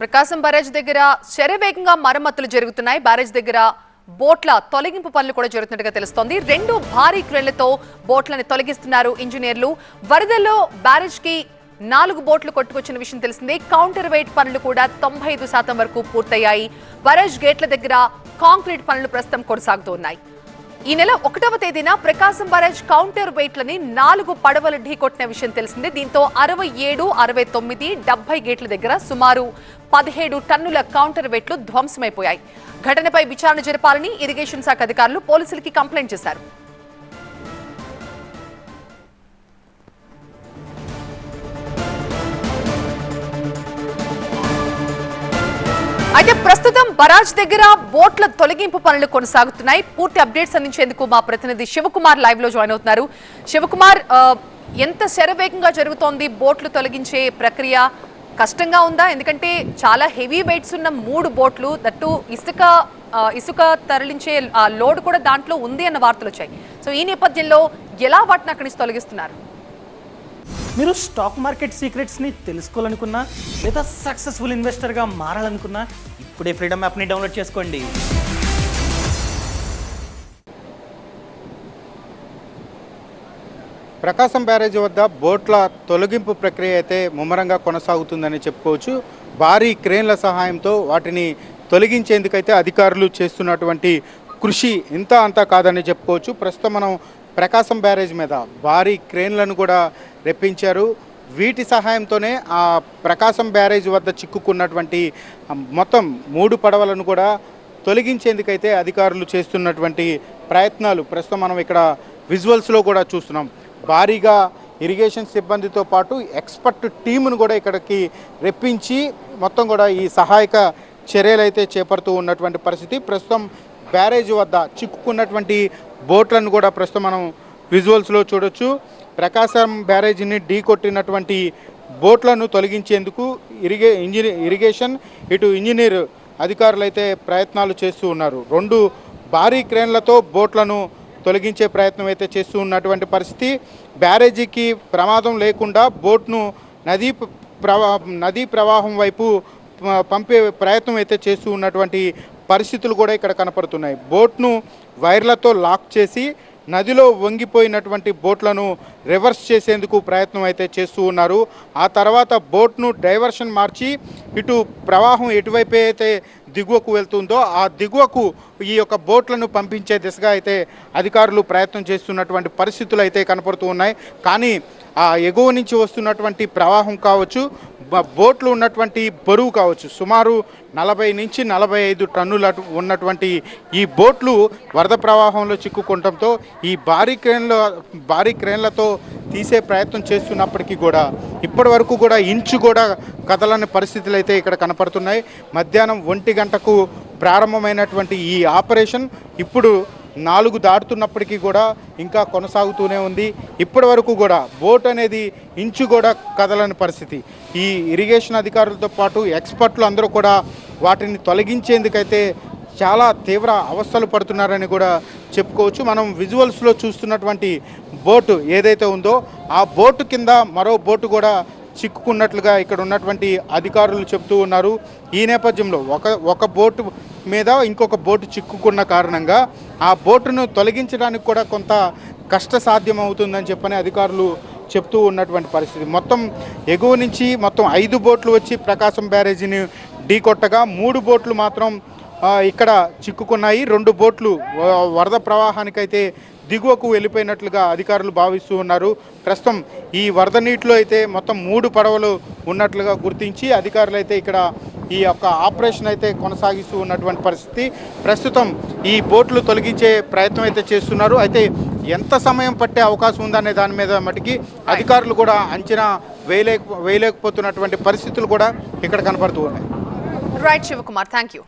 ప్రకాశం barrage దగ్గర శరవేగంగా మరమ్మతులు జరుగుతున్నాయి. బ్యారేజ్ దగ్గర బోట్ల తొలగింపు పనులు కూడా జరుగుతున్నట్టుగా తెలుస్తోంది. రెండు భారీ క్రెళ్ళతో బోట్లను తొలగిస్తున్నారు ఇంజనీర్లు. వరదల్లో బ్యారేజ్కి నాలుగు బోట్లు కొట్టుకొచ్చిన విషయం తెలిసిందే. కౌంటర్ వెయిట్ పనులు కూడా తొంభై ఐదు శాతం వరకు పూర్తయ్యాయి. బ్యారేజ్ గేట్ల దగ్గర కాంక్రీట్ పనులు ప్రస్తుతం కొనసాగుతూ ఉన్నాయి. ఈ నెల ఒకటవ తేదీన ప్రకాశం బరాజ్ కౌంటర్ వెయిట్లని నాలుగు పడవలు ఢీకొట్టిన విషయం తెలిసిందే. దీంతో అరవై ఏడు అరవై తొమ్మిది డెబ్బై గేట్ల దగ్గర సుమారు పదిహేడు టన్నుల కౌంటర్ వెయిట్లు ధ్వంసమైపోయాయి. ఘటనపై విచారణ జరపాలని ఇరిగేషన్ శాఖ అధికారులు పోలీసులకి కంప్లైంట్ చేశారు. అయితే ప్రస్తుతం బరాజ్ దగ్గర బోట్ల తొలగింపు పనులు కొనసాగుతున్నాయి. పూర్తి అప్డేట్స్ అందించేందుకు మా ప్రతినిధి శివకుమార్ లైవ్లో జాయిన్ అవుతున్నారు. శివకుమార్ ఎంత శరవేగంగా జరుగుతోంది బోట్లు తొలగించే ప్రక్రియ? కష్టంగా ఉందా? ఎందుకంటే చాలా హెవీ వెయిట్స్ ఉన్న మూడు బోట్లు దట్టు ఇసుక ఇసుక తరలించే ఆ లోడ్ కూడా దాంట్లో ఉంది అన్న వార్తలు వచ్చాయి. సో ఈ నేపథ్యంలో ఎలా వాటిని అక్కడి నుంచి తొలగిస్తున్నారు? మీరు స్టాక్ మార్కెట్ సీక్రెట్స్ని తెలుసుకోవాలనుకున్నా లేదా సక్సెస్ఫుల్ ఇన్వెస్టర్గా మారాలనుకున్నా ఇప్పుడే ఫ్రీడమ్ యాప్ని డౌన్లోడ్ చేసుకోండి. ప్రకాశం బ్యారేజ్ వద్ద బోట్ల తొలగింపు ప్రక్రియ అయితే ముమ్మరంగా కొనసాగుతుందని చెప్పుకోవచ్చు. భారీ క్రేన్ల సహాయంతో వాటిని తొలగించేందుకైతే అధికారులు చేస్తున్నటువంటి కృషి ఇంత అంతా కాదని చెప్పుకోవచ్చు. ప్రస్తుతం మనం ప్రకాశం బ్యారేజ్ మీద భారీ క్రేన్లను కూడా రెప్పించారు. వీటి సహాయంతోనే ఆ ప్రకాశం బ్యారేజ్ వద్ద చిక్కుకున్నటువంటి మొత్తం మూడు పడవలను కూడా తొలగించేందుకైతే అధికారులు చేస్తున్నటువంటి ప్రయత్నాలు ప్రస్తుతం మనం ఇక్కడ విజువల్స్లో కూడా చూస్తున్నాం. భారీగా ఇరిగేషన్ సిబ్బందితో పాటు ఎక్స్పర్ట్ టీమును కూడా ఇక్కడికి రెప్పించి మొత్తం కూడా ఈ సహాయక చర్యలు అయితే చేపడుతూ ఉన్నటువంటి పరిస్థితి. ప్రస్తుతం బ్యారేజ్ వద్ద చిక్కుకున్నటువంటి బోట్లను కూడా ప్రస్తుతం మనం విజువల్స్లో చూడొచ్చు. ప్రకాశం బ్యారేజీని ఢీ కొట్టినటువంటి బోట్లను తొలగించేందుకు ఇరిగే ఇంజనీ ఇరిగేషన్ ఇటు ఇంజనీర్ అధికారులు అయితే ప్రయత్నాలు చేస్తూ ఉన్నారు. రెండు భారీ క్రేన్లతో బోట్లను తొలగించే ప్రయత్నం అయితే చేస్తూ ఉన్నటువంటి పరిస్థితి. బ్యారేజీకి ప్రమాదం లేకుండా బోట్ను నదీ ప్రవా నదీ ప్రవాహం వైపు ప- పంపే ప్రయత్నం అయితే చేస్తూ ఉన్నటువంటి పరిస్థితులు కూడా ఇక్కడ కనపడుతున్నాయి. బోట్ను వైర్లతో లాక్ చేసి నదిలో వంగిపోయినటువంటి బోట్లను రివర్స్ చేసేందుకు ప్రయత్నం అయితే చేస్తూ ఉన్నారు. ఆ తర్వాత బోట్ను డైవర్షన్ మార్చి ఇటు ప్రవాహం ఎటువైపు అయితే దిగువకు వెళ్తుందో ఆ దిగువకు ఈ యొక్క బోట్లను పంపించే దిశగా అయితే అధికారులు ప్రయత్నం చేస్తున్నటువంటి పరిస్థితులు అయితే కనపడుతూ ఉన్నాయి. కానీ ఆ ఎగువ నుంచి వస్తున్నటువంటి ప్రవాహం కావచ్చు బోట్లు ఉన్నటువంటి బరువు కావచ్చు సుమారు నలభై నుంచి నలభై ఐదు టన్నుల ఉన్నటువంటి ఈ బోట్లు వరద ప్రవాహంలో చిక్కుకోవడంతో ఈ భారీ క్రేన్ల భారీ క్రేన్లతో తీసే ప్రయత్నం చేస్తున్నప్పటికీ కూడా ఇప్పటి వరకు కూడా ఇంచు కూడా కదలని పరిస్థితులు అయితే ఇక్కడ కనపడుతున్నాయి. మధ్యాహ్నం ఒంటి గంటకు ప్రారంభమైనటువంటి ఈ ఆపరేషన్ ఇప్పుడు నాలుగు దాటుతున్నప్పటికీ కూడా ఇంకా కొనసాగుతూనే ఉంది. ఇప్పటి వరకు కూడా బోట్ అనేది ఇంచు కూడా కదలని పరిస్థితి. ఈ ఇరిగేషన్ అధికారులతో పాటు ఎక్స్పర్ట్లు అందరూ కూడా వాటిని తొలగించేందుకైతే చాలా తీవ్ర అవస్థలు పడుతున్నారని కూడా చెప్పుకోవచ్చు. మనం విజువల్స్లో చూస్తున్నటువంటి బోటు ఏదైతే ఉందో ఆ బోటు కింద మరో బోటు కూడా చిక్కుకున్నట్లుగా ఇక్కడ ఉన్నటువంటి అధికారులు చెప్తూ ఉన్నారు. ఈ నేపథ్యంలో ఒక ఒక బోటు మీద ఇంకొక బోటు చిక్కుకున్న కారణంగా ఆ బోటును తొలగించడానికి కూడా కొంత కష్ట సాధ్యం అవుతుందని చెప్పని అధికారులు చెప్తూ ఉన్నటువంటి పరిస్థితి. మొత్తం ఎగువ నుంచి మొత్తం ఐదు బోట్లు వచ్చి ప్రకాశం బ్యారేజీని ఢీకొట్టగా మూడు బోట్లు మాత్రం ఇక్కడ చిక్కుకున్నాయి. రెండు బోట్లు వరద ప్రవాహానికైతే దిగువకు వెళ్ళిపోయినట్లుగా అధికారులు భావిస్తూ ఉన్నారు. ప్రస్తుతం ఈ వరద నీటిలో అయితే మొత్తం మూడు పడవలు ఉన్నట్లుగా గుర్తించి అధికారులు అయితే ఇక్కడ ఈ యొక్క ఆపరేషన్ అయితే కొనసాగిస్తూ ఉన్నటువంటి పరిస్థితి. ప్రస్తుతం ఈ బోట్లు తొలగించే ప్రయత్నం అయితే చేస్తున్నారు. అయితే ఎంత సమయం పట్టే అవకాశం ఉందనే దాని మీద మటుకి అధికారులు కూడా అంచనా వేయలేక వేయలేకపోతున్నటువంటి పరిస్థితులు కూడా ఇక్కడ కనపడుతూ ఉన్నాయి. Right Shivakumar thank you